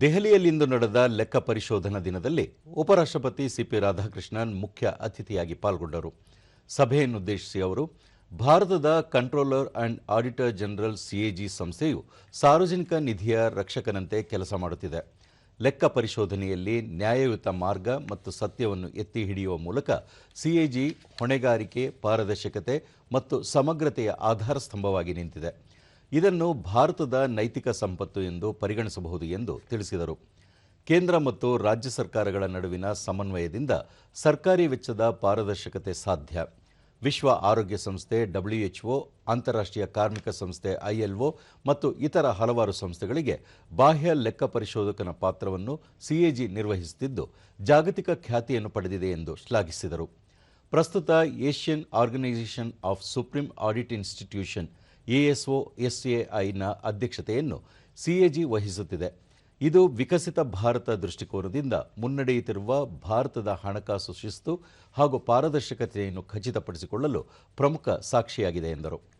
ದೆಹಲಿಯಲ್ಲಿಂದು ನಡೆದ ಲೆಕ್ಕ ಪರಿಶೋಧನಾ ದಿನದಲ್ಲಿ ಉಪರಾಷ್ಟ್ರಪತಿ ಸಿಪಿ ರಾಧಾಕೃಷ್ಣನ್ ಮುಖ್ಯ ಅತಿಥಿಯಾಗಿ ಪಾಲ್ಗೊಂಡರು. ಸಭೆಯನ್ನುದ್ದೇಶಿಸಿ ಅವರು, ಭಾರತದ controller and auditor general CAG ಸಂಸ್ಥೆಯು ಸಾರ್ವಜನಿಕ ನಿಧಿಯ ರಕ್ಷಕನಂತೆ ಕೆಲಸ ಮಾಡುತ್ತಿದೆ. ಲೆಕ್ಕ ಪರಿಶೋಧನೆಯಲ್ಲಿ ನ್ಯಾಯಯುತ ಮಾರ್ಗ ಮತ್ತು ಸತ್ಯವನ್ನು ಎತ್ತಿ ಹಿಡಿಯುವ ಮೂಲಕ ಸಿಎಜಿ ಹೊಣೆಗಾರಿಕೆ, ಪಾರದರ್ಶಕತೆ ಮತ್ತು ಸಮಗ್ರತೆಯ ಆಧಾರ ಸ್ತಂಭವಾಗಿ ನಿಂತಿದೆ. ಇದನ್ನು ಭಾರತದ ನೈತಿಕ ಸಂಪತ್ತು ಎಂದು ಪರಿಗಣಿಸಬಹುದು ಎಂದು ತಿಳಿಸಿದರು. ಕೇಂದ್ರ ಮತ್ತು ರಾಜ್ಯ ಸರ್ಕಾರಗಳ ನಡುವಿನ ಸಮನ್ವಯದಿಂದ ಸರ್ಕಾರಿ ವೆಚ್ಚದ ಪಾರದರ್ಶಕತೆ ಸಾಧ್ಯ. ವಿಶ್ವ ಆರೋಗ್ಯ ಸಂಸ್ಥೆ ಡಬ್ಲ್ಯುಎಚ್ಒ ಅಂತಾರಾಷ್ಟ್ರೀಯ ಕಾರ್ಮಿಕ ಸಂಸ್ಥೆ ಐಎಲ್ಒ ಮತ್ತು ಇತರ ಹಲವಾರು ಸಂಸ್ಥೆಗಳಿಗೆ ಬಾಹ್ಯ ಲೆಕ್ಕ ಪರಿಶೋಧಕನ ಪಾತ್ರವನ್ನು ಸಿಎಜಿ ನಿರ್ವಹಿಸುತ್ತಿದ್ದು, ಜಾಗತಿಕ ಖ್ಯಾತಿಯನ್ನು ಪಡೆದಿದೆ ಎಂದು ಶ್ಲಾಘಿಸಿದರು. ಪ್ರಸ್ತುತ Asian organisation of supreme audit institution ASO, ಎಸ್ಎಐನ ಅಧ್ಯಕ್ಷತೆಯನ್ನು ಸಿಎಜಿ ವಹಿಸುತ್ತಿದೆ. ಇದು ವಿಕಸಿತ ಭಾರತ ದೃಷ್ಟಿಕೋನದಿಂದ ಮುನ್ನಡೆಯುತ್ತಿರುವ ಭಾರತದ ಹಣಕಾಸು ಶಿಸ್ತು ಹಾಗೂ ಪಾರದರ್ಶಕತೆಯನ್ನು ಖಚಿತಪಡಿಸಿಕೊಳ್ಳಲು ಪ್ರಮುಖ ಸಾಕ್ಷಿಯಾಗಿದೆ ಎಂದರು.